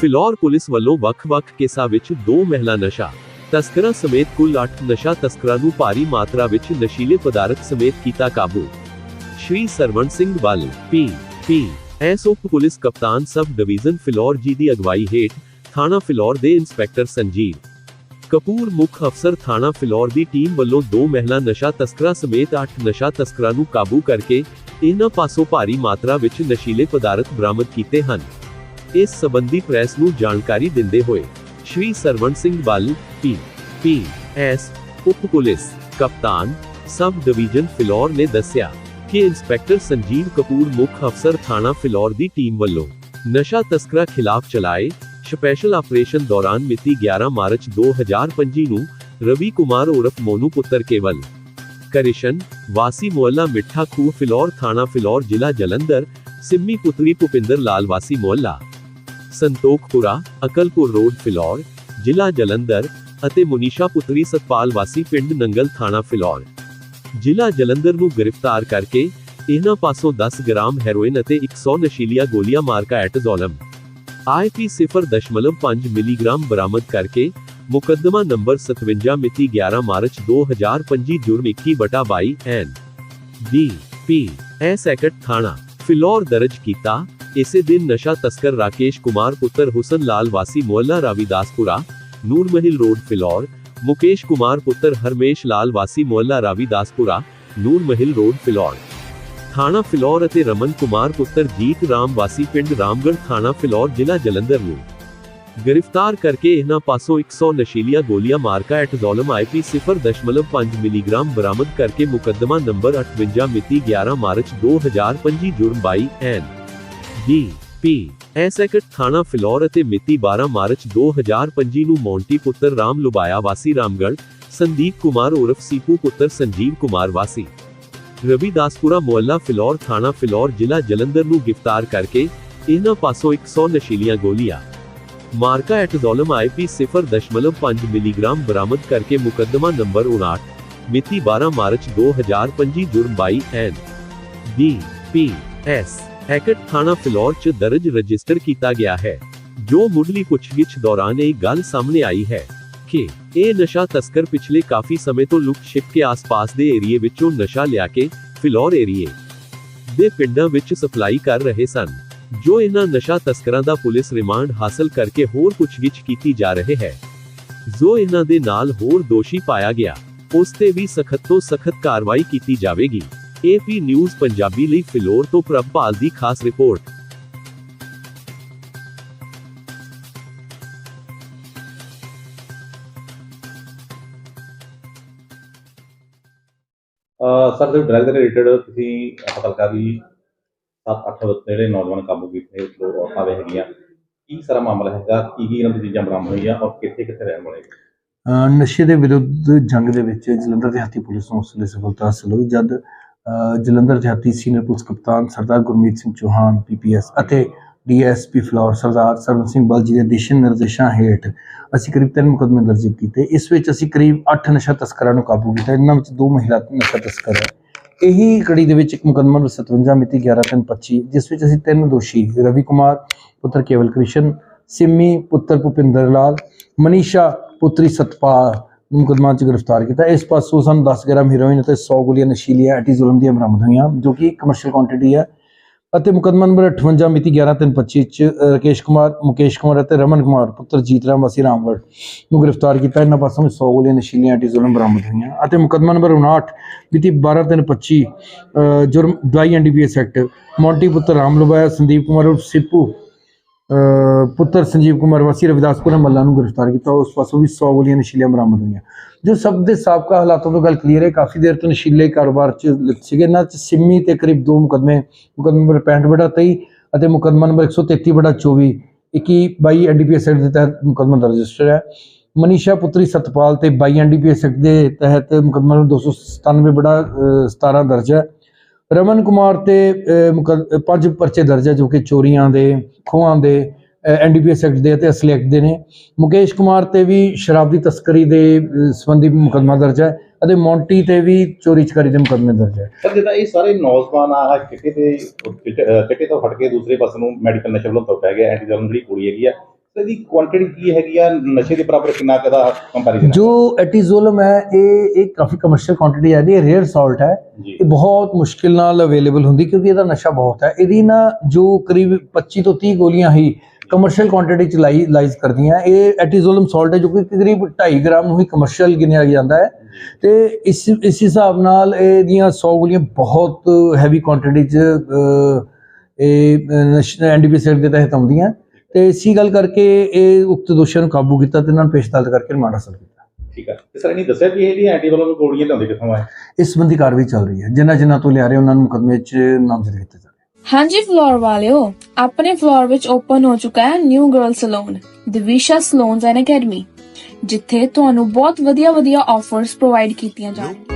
Phillaur police ਵੱਲੋਂ ਵੱਖ-ਵੱਖ ਕੇਸਾਂ ਵਿੱਚ ਦੋ ਮਹਿਲਾ ਨਸ਼ਾ ਤਸਕਰਾਂ ਸਮੇਤ ਕੁੱਲ 8 ਨਸ਼ਾ ਤਸਕਰਾਂ ਨੂੰ ਭਾਰੀ ਮਾਤਰਾ ਵਿੱਚ ਨਸ਼ੀਲੇ ਪਦਾਰਥ ਸਮੇਤ ਕੀਤਾ ਕਾਬੂ ਸ਼੍ਰੀ ਸਰਵਣ ਸਿੰਘ ਵੱਲ ਪੀ ਪੀ ਐਸ ਉਪ ਪੁਲਿਸ ਕਪਤਾਨ ਸਬ ਡਿਵੀਜ਼ਨ ਫਿਲੌਰ ਜੀ ਦੀ ਅਗਵਾਈ ਹੇਠ ਥਾਣਾ ਫਿਲੌਰ ਦੇ ਇੰਸਪੈਕਟਰ ਸੰਜੀਵ ਕਪੂਰ ਮੁੱਖ ਅਫਸਰ ਥਾਣਾ ਫਿਲੌਰ ਦੀ ਟੀਮ ਵੱਲੋਂ ਦੋ ਮਹਿਲਾ ਨਸ਼ਾ ਤਸਕਰਾਂ ਸਮੇਤ 8 ਨਸ਼ਾ ਤਸਕਰਾਂ ਨੂੰ ਕਾਬੂ ਕਰਕੇ ਇਹਨਾਂ ਪਾਸੋਂ ਭਾਰੀ ਮਾਤਰਾ ਵਿੱਚ ਨਸ਼ੀਲੇ ਪਦਾਰਥ ਬਰਾਮਦ ਕੀਤੇ ਹਨ ਇਸ ਸਬੰਧੀ ਪ੍ਰੈਸ ਨੂੰ ਜਾਣਕਾਰੀ ਦਿੰਦੇ ਹੋਏ Shri Sarwan Singh Ball, P P S, ਉਪ ਪੁਲਿਸ ਕਪਤਾਨ, ਸਬ ਡਿਵੀਜ਼ਨ ਫਿਲੌਰ ਨੇ ਦੱਸਿਆ ਕਿ ਇੰਸਪੈਕਟਰ ਸੰਜੀਵ ਕਪੂਰ ਮੁੱਖ ਅਫਸਰ ਥਾਣਾ ਫਿਲੌਰ ਦੀ ਟੀਮ ਵੱਲੋਂ ਨਸ਼ਾ ਤਸਕਰਾਂ ਖਿਲਾਫ ਚਲਾਏ ਸਪੈਸ਼ਲ ਆਪਰੇਸ਼ਨ ਦੌਰਾਨ ਮਿਤੀ 11 ਮਾਰਚ 2025 ਨੂੰ ਰਵੀ ਕੁਮਾਰ ਉਰਫ ਮੋਨੂ ਪੁੱਤਰ ਕੇਵਲ ਕ੍ਰਿਸ਼ਨ, ਵਾਸੀ ਮੁਹੱਲਾ ਮਿੱਠਾ ਖੂਹ ਫਿਲੌਰ, ਥਾਣਾ ਫਿਲੌਰ ਜ਼ਿਲ੍ਹਾ ਜਲੰਧਰ, ਸਿੰਮੀ ਪੁੱਤਰੀ ਭੁਪਿੰਦਰ ਲਾਲ, ਵਾਸੀ ਮੁਹੱਲਾ ਸੰਤੋਖਪੁਰਾ ਅਕਲਪੁਰ ਰੋਡ, ਫਿਲੌਰ, ਜ਼ਿਲ੍ਹਾ ਜਲੰਧਰ ਅਤੇ ਮੁਨੀਸ਼ਾ ਪੁੱਤਰੀ ਸਤਪਾਲ ਵਾਸੀ ਪਿੰਡ ਨੰਗਲ ਥਾਣਾ, ਫਿਲੌਰ। ਜ਼ਿਲ੍ਹਾ ਜਲੰਧਰ ਨੂੰ ਗ੍ਰਿਫਤਾਰ ਕਰਕੇ ਇਹਨਾਂ ਪਾਸੋਂ 10 ਗ੍ਰਾਮ ਹੈਰੋਇਨ ਅਤੇ 100 ਨਸ਼ੀਲੀਆਂ ਗੋਲੀਆਂ ਮਾਰਕਾ ਐਟਜ਼ੋਲਮ ਆਈਪੀ 0.5 ਮਿਲੀਗ੍ਰਾਮ ਬਰਾਮਦ ਕਰਕੇ ਮੁਕੱਦਮਾ ਨੰਬਰ 57 ਮਿਤੀ 11 ਮਾਰਚ 2025 ਜੁਰਮ 21/22 N D P S act ਥਾਣਾ, ਫਿਲੌਰ ਦਰਜ ਕੀਤਾ ਇਸੇ ਦਿਨ ਨਸ਼ਾ ਤਸਕਰ ਰਾਕੇਸ਼ ਕੁਮਾਰ ਪੁੱਤਰ ਹੁਸਨ ਲਾਲ ਵਾਸੀ ਮੁਹੱਲਾ ਰਾਵੀਦਾਸਪੁਰਾ ਨੂਰ ਮਹਿਲ ਰੋਡ ਫਿਲੌਰ ਮੁਕੇਸ਼ ਕੁਮਾਰ ਪੁੱਤਰ ਹਰਮੇਸ਼ ਲਾਲ ਵਾਸੀ ਮੁਹੱਲਾ ਰਾਵੀਦਾਸਪੁਰਾ ਨੂਰ ਮਹਿਲ ਰੋਡ ਫਿਲੌਰ ਥਾਣਾ ਫਿਲੌਰ ਅਤੇ ਰਮਨ ਕੁਮਾਰ ਪੁੱਤਰ ਜੀਤ ਰਾਮ ਵਾਸੀ ਪਿੰਡ ਰਾਮਗੜ੍ਹ ਥਾਣਾ ਫਿਲੌਰ ਜ਼ਿਲ੍ਹਾ ਜਲੰਧਰ ਨੂੰ ਗ੍ਰਿਫਤਾਰ ਕਰਕੇ ਇਹਨਾਂ ਪਾਸੋਂ 100 ਨਸ਼ੀਲੀਆਂ ਗੋਲੀਆਂ ਮਾਰਕਾ ਐਟਜ਼ੋਲਮ ਆਈਪੀ 0.5 ਮਿਲੀਗ੍ਰਾਮ ਬਰਾਮਦ ਕਰਕੇ ਮੁਕੱਦਮਾ ਨੰਬਰ 58 ਮਿਤੀ 11 ਮਾਰਚ 2025 ਜੁਰਮ 22 N D P S act ਥਾਣਾ ਫਿਲੌਰ ਅਤੇ ਮਿਤੀ 12 ਮਾਰਚ 2025 ਨੂੰ ਮੌਂਟੀ ਪੁੱਤਰ ਰਾਮ ਲੁਬਾਇਆ ਵਾਸੀ ਰਾਮਗੜ੍ਹ, ਸੰਦੀਪ ਕੁਮਾਰ ਉਰਫ ਸੀਪੂ ਪੁੱਤਰ ਸੰਜੀਵ ਕੁਮਾਰ ਵਾਸੀ। ਰਵੀਦਾਸਪੁਰਾ ਮੁਹੱਲਾ ਫਿਲੌਰ ਥਾਣਾ ਫਿਲੌਰ ਜ਼ਿਲ੍ਹਾ ਜਲੰਧਰ ਨੂੰ ਗ੍ਰਿਫਤਾਰ ਕਰਕੇ ਇਹਨਾਂ ਪਾਸੋਂ 100 ਨਸ਼ੀਲੀਆਂ ਗੋਲੀਆਂ। ਮਾਰਕਾ ਐਟਜ਼ੋਲਮ ਆਈਪੀ 0.5 ਮਿਲੀਗ੍ਰਾਮ ਬਰਾਮਦ ਕਰਕੇ ਮੁਕੱਦਮਾ ਨੰਬਰ 59 ਮਿਤੀ 12 ਮਾਰਚ 2025 ਜੁਰਮ 22 N D P, S. Act ਥਾਣਾ ਫਿਲੌਰ ਚ ਦਰਜ ਰਜਿਸਟਰ ਕੀਤਾ ਗਿਆ ਹੈ। ਜੋ ਮੁੱਢਲੀ ਪੁੱਛਗਿੱਛ ਦੌਰਾਨ ਇਹ ਗੱਲ ਸਾਹਮਣੇ ਆਈ ਹੈ ਕਿ ਇਹ ਨਸ਼ਾ ਤਸਕਰ ਪਿਛਲੇ ਕਾਫੀ ਸਮੇਂ ਤੋਂ ਲੁਕ ਛਿਪ ਕੇ ਆਸ-ਪਾਸ ਦੇ ਏਰੀਏ ਵਿੱਚੋਂ ਨਸ਼ਾ ਲਿਆ ਕੇ ਫਿਲੌਰ ਏਰੀਏ ਦੇ ਪਿੰਡਾਂ ਵਿੱਚ ਸਪਲਾਈ ਕਰ ਰਹੇ ਸਨ। ਜੋ ਇਹਨਾਂ ਨਸ਼ਾ ਤਸਕਰਾਂ ਦਾ ਪੁਲਿਸ ਰਿਮਾਂਡ ਹਾਸਲ ਕਰਕੇ ਹੋਰ ਪੁੱਛਗਿੱਛ ਕੀਤੀ ਜਾ ਰਹੀ ਹੈ। ਜੋ ਇਹਨਾਂ ਦੇ ਨਾਲ ਹੋਰ ਦੋਸ਼ੀ ਪਾਇਆ ਗਿਆ, ਉਸ ਤੇ ਵੀ ਸਖਤ ਤੋਂ ਸਖਤ ਕਾਰਵਾਈ ਕੀਤੀ ਜਾਵੇਗੀ। ਏਪੀ ਨਿਊਜ਼ ਪੰਜਾਬੀ ਲਈ ਫਿਲੌਰ ਤੋਂ ਪ੍ਰਭਪਾਲ ਦੀ ਖਾਸ ਰਿਪੋਰਟ। ਸਰ ਜੋ ਡਰੱਗ ਦੇ ਰਿਲੇਟਡ ਤੁਸੀਂ ਪਤਾ ਲੱਗਾ ਵੀ 7-8 ਜਿਹੜੇ ਨੌਜਵਾਨ ਕਾਬੂ ਕੀਤੇ ਦੋ ਔਰਤਾਂ ਦੇ ਹੈਗੀਆਂ ਕੀ ਸਾਰਾ ਮਾਮਲਾ ਹੈਗਾ? ਕੀ ਕੀ ਇਹਨਾਂ ਦੀ ਚੀਜ਼ਾਂ ਬਰਾਮਦ ਹੋਈਆਂ ਔਰ ਕਿੱਥੇ ਕਿੱਥੇ ਰਹਿਣ ਵਾਲੇ? ਨਸ਼ੇ ਦੇ ਵਿਰੁੱਧ ਜੰਗ ਦੇ ਵਿੱਚ ਜਲੰਧਰ ਦਿਹਾਤੀ ਪੁਲਿਸ ਨੂੰ ਉਸ ਵੇਲੇ ਸਫਲਤਾ ਹਾਸਲ ਹੋਈ ਜਦ ਜਲੰਧਰ ਦਿਹਾਤੀ ਸੀਨੀਅਰ ਪੁਲਿਸ ਕਪਤਾਨ ਸਰਦਾਰ ਗੁਰਮੀਤ ਸਿੰਘ ਚੌਹਾਨ, ਪੀਪੀਐਸ ਅਤੇ ਡੀਐਸਪੀ ਫਲੋਰ ਸਰਦਾਰ ਸਰਵਨ ਸਿੰਘ ਬਲ ਜੀ ਦੇ ਦਿਸ਼ਾ ਨਿਰਦੇਸ਼ਾਂ ਹੇਠ ਅਸੀਂ ਕਰੀਬ ਤਿੰਨ ਮੁਕੱਦਮੇ ਦਰਜ ਕੀਤੇ। ਇਸ ਵਿੱਚ ਅਸੀਂ ਕਰੀਬ 8 ਨਸ਼ਾ ਤਸਕਰਾਂ ਨੂੰ ਕਾਬੂ ਕੀਤਾ। ਇਹਨਾਂ ਵਿੱਚ ਦੋ ਮਹਿਲਾ ਨਸ਼ਾ ਤਸਕਰ ਹੈ। ਇਹੀ ਕੜੀ ਦੇ ਵਿੱਚ ਇੱਕ ਮੁਕੱਦਮਾ ਨੰਬਰ 57 ਮਿਤੀ 11/3/25 ਜਿਸ ਵਿੱਚ ਅਸੀਂ ਤਿੰਨ ਦੋਸ਼ੀ, ਰਵੀ ਕੁਮਾਰ, ਪੁੱਤਰ ਕੇਵਲ ਕ੍ਰਿਸ਼ਨ, ਸਿੰਮੀ, ਪੁੱਤਰ ਭੁਪਿੰਦਰ ਲਾਲ, ਮਨੀਸ਼ਾ, ਪੁੱਤਰੀ ਸਤਪਾਲ ਨੂੰ ਮੁਕੱਦਮਾ 'ਚ ਗ੍ਰਿਫਤਾਰ ਕੀਤਾ ਇਸ ਪਾਸੋਂ ਸਾਨੂੰ 10 ਗ੍ਰਾਮ ਹੈਰੋਇਨ ਅਤੇ 100 ਗੋਲੀਆਂ ਨਸ਼ੀਲੀਆਂ ਐਟੀਜ਼ੋਲਮ ਦੀਆਂ ਬਰਾਮਦ ਹੋਈਆਂ ਜੋ ਕਿ ਕਮਰਸ਼ੀਅਲ ਕੁਆਂਟੀਟੀ ਹੈ ਅਤੇ ਮੁਕੱਦਮਾ ਨੰਬਰ 58 ਮਿਤੀ 11/3/25 ਚ ਅ, ਰਾਕੇਸ਼ ਕੁਮਾਰ ਮੁਕੇਸ਼ ਕੁਮਾਰ ਅਤੇ ਰਮਨ ਕੁਮਾਰ ਪੁੱਤਰ ਜੀਤ ਰਾਮ ਵਾਸੀ ਰਾਮਗੜ੍ਹ ਨੂੰ ਗ੍ਰਿਫਤਾਰ ਕੀਤਾ ਇਹਨਾਂ ਪਾਸੋਂ ਵੀ 100 ਗੋਲੀਆਂ ਨਸ਼ੀਲੀਆਂ ਐਟੀਜ਼ੋਲਮ ਬਰਾਮਦ ਹੋਈਆਂ ਅਤੇ ਮੁਕੱਦਮਾ ਨੰਬਰ 59 ਮਿਤੀ 12/3/25 ਅ, ਜੁਰਮ ਦਵਾਈ ਐਨਡੀਪੀਐਸ ਐਕਟ ਮੌਂਟੀ ਪੁੱਤਰ ਰਾਮ ਲੁਬਾਇਆ ਸੰਦੀਪ ਕੁਮਾਰ ਉਰਫ ਸਿੱਪੂ ਅ, ਪੁੱਤਰ ਸੰਜੀਵ ਕੁਮਾਰ ਵਾਸੀ ਰਵਿਦਾਸਪੁਰ ਮੱਲਾ ਨੂੰ ਗ੍ਰਿਫਤਾਰ ਕੀਤਾ। ਉਸ ਪਾਸੋਂ ਵੀ 100 ਗੋਲੀਆਂ ਨਸ਼ੀਲੀਆਂ ਬਰਾਮਦ ਹੋਈਆਂ। ਜੋ ਸਭ ਦੇ ਸਾਬਕਾ ਹਾਲਾਤਾਂ ਤੋਂ ਗੱਲ ਕਲੀਅਰ ਹੈ ਕਾਫੀ ਦੇਰ ਤੋਂ ਨਸ਼ੀਲੇ ਕਾਰੋਬਾਰ ਚ ਸੀਗੇ। ਇਹਨਾਂ ਚ ਸਿੰਮੀ ਤੇ ਕਰੀਬ ਦੋ ਮੁਕਦਮੇ ਮੁਕਦਮਾ ਨੰਬਰ 65 ਬੜਾ 23 ਅਤੇ ਮੁਕਦਮਾ ਨੰਬਰ 133 ਬਟਾ 24 21 22 ਐਨਡੀਪੀਐਸ ਐਕਟ ਦੇ ਤਹਿਤ ਮੁਕਦਮਾ ਦਰਜ ਰਜਿਸਟਰ ਹੈ। ਮਨੀਸ਼ਾ ਪੁੱਤਰੀ ਸਤਪਾਲ ਤੇ 22 ਐਨਡੀਪੀਐਸ ਐਕਟ ਦੇ ਤਹਿਤ ਮੁਕਦਮਾ ਨੰਬਰ 297 ਬਟਾ ਅ, 17 ਦਰਜ ਹੈ। ਰਮਨ ਕੁਮਾਰ ਤੇ ਪੰਜ ਪਰਚੇ ਦਰਜ ਹੈ ਜੋ ਕਿ ਚੋਰੀਆਂ ਦੇ, ਖੋਹਾਂ ਦੇ ਐਨਡੀਪੀਐਸ ਐਕਟ ਦੇ ਅਤੇ ਅਸਲੀ ਐਕਟ ਦੇ ਨੇ। ਮੁਕੇਸ਼ ਕੁਮਾਰ ਤੇ ਵੀ ਸ਼ਰਾਬ ਦੀ ਤਸਕਰੀ ਦੇ ਸੰਬੰਧੀ ਮੁਕੱਦਮਾ ਦਰਜ ਹੈ ਅਤੇ ਮੌਂਟੀ ਤੇ ਵੀ ਚੋਰੀ ਚਕਾਰੀ ਦੇ ਮੁਕੱਦਮੇ ਦਰਜ ਹੈ ਸਰ, ਜਿੱਦਾਂ ਇਹ ਸਾਰੇ ਨੌਜਵਾਨ ਆ ਚਿੱਟੇ ਤੇ ਚਿੱਟੇ ਤੋਂ ਹਟ ਕੇ ਦੂਸਰੇ ਪਾਸੇ ਨੂੰ ਮੈਡੀਕਲ ਨਸ਼ੇ ਵੱਲੋਂ ਤੁਰ ਪੈ ਗਏ ਐਂਟੀਜਨ ਜਿਹੜੀ ਕੁੜੀ ਹੈਗੀ ਆ ਤੇ ਇਹਦੀ ਕੁਆਂਟੀਟੀ ਕੀ ਹੈਗੀ ਆ? ਨਸ਼ੇ ਦੇ ਬਰਾਬਰ ਕਿੰਨਾ ਕੁ ਦਾ ਕੰਪੈਰੀਜ਼ਨ ਜੋ ਐਟੀਜ਼ੋਲਮ ਹੈ ਇਹ ਇਹ ਕਾਫੀ ਕਮਰਸ਼ੀਅਲ ਕੁਆਂਟੀਟੀ ਹੈ ਇਹ ਰੇਅਰ ਸਾਲਟ ਹੈ। ਇਹ ਬਹੁਤ ਮੁਸ਼ਕਿਲ ਨਾਲ ਅਵੇਲੇਬਲ ਹੁੰਦੀ ਕਿਉਂਕਿ ਇਹਦਾ ਨਸ਼ਾ ਬਹੁਤ ਹੈ। ਇਹਦੀ ਨਾ ਜੋ ਕਰੀਬ 25 ਤੋਂ 30 ਗੋਲੀਆਂ ਹੀ ਕਮਰਸ਼ੀਅਲ ਕੁਆਂਟੀਟੀ ਚ ਲਾਈ ਲਾਈਜ਼ ਕਰਦੀਆਂ। ਇਹ ਐਟੀਜ਼ੋਲਮ ਸਾਲਟ ਹੈ ਜੋ ਕਿ ਕਰੀਬ 2.5 ਗ੍ਰਾਮ ਨੂੰ ਹੀ ਕਮਰਸ਼ੀਅਲ ਗਿਣਿਆ ਜਾਂਦਾ ਹੈ। ਤੇ ਇਸ ਇਸ ਹਿਸਾਬ ਨਾਲ ਇਹਦੀਆਂ 100 ਗੋਲੀਆਂ ਬਹੁਤ ਹੈਵੀ ਕੁਆਂਟੀਟੀ ਚ ਇਹ ਐਨਡੀਪੀਸੀ ਦੇ ਤਹਿਤ ਆਉਂਦੀਆਂ। ਤੇ ਇਸੀ ਗੱਲ ਕਰਕੇ ਇਹ ਉਕਤ ਦੋਸ਼ੀਆਂ ਨੂੰ ਕਾਬੂ ਕੀਤਾ ਤੇ ਇਹਨਾਂ ਨੂੰ ਪੇਸ਼ਦਾਰ ਕਰਕੇ ਰਿਮਾਂਡ ਹਾਸਲ ਕੀਤਾ। ਠੀਕ ਹੈ ਤੇ ਸਰ ਇਹਨੇ ਦੱਸਿਆ ਵੀ ਇਹ ਜਿਹੜੀ ਐਂਟੀਵੈਨਮ ਗੋਲੀਆਂ ਲਿਆਉਂਦੇ ਕਿੱਥੋਂ ਆ ਇਸ ਸੰਬੰਧੀ ਕਾਰਵਾਈ ਚੱਲ ਰਹੀ ਹੈ। ਜਿਨ੍ਹਾਂ ਜਿਨ੍ਹਾਂ ਤੋਂ ਲਿਆ ਰਹੇ ਉਹਨਾਂ ਨੂੰ ਮੁਕੱਦਮੇ 'ਚ ਨਾਮਜ਼ਦ ਕੀਤਾ ਜਾ ਰਿਹਾ ਹੈ। ਹਾਂਜੀ ਫਲੋਰ ਵਾਲਿਓ ਆਪਣੇ ਫਲੋਰ ਵਿੱਚ ਓਪਨ ਹੋ ਚੁੱਕਾ ਹੈ new girl salon Divisha salons and academy ਜਿੱਥੇ ਤੁਹਾਨੂੰ ਬਹੁਤ ਵਧੀਆ ਵਧੀਆ ਆਫਰਸ ਪ੍ਰੋਵਾਈਡ ਕੀਤੀਆਂ ਜਾਣਗੀਆਂ।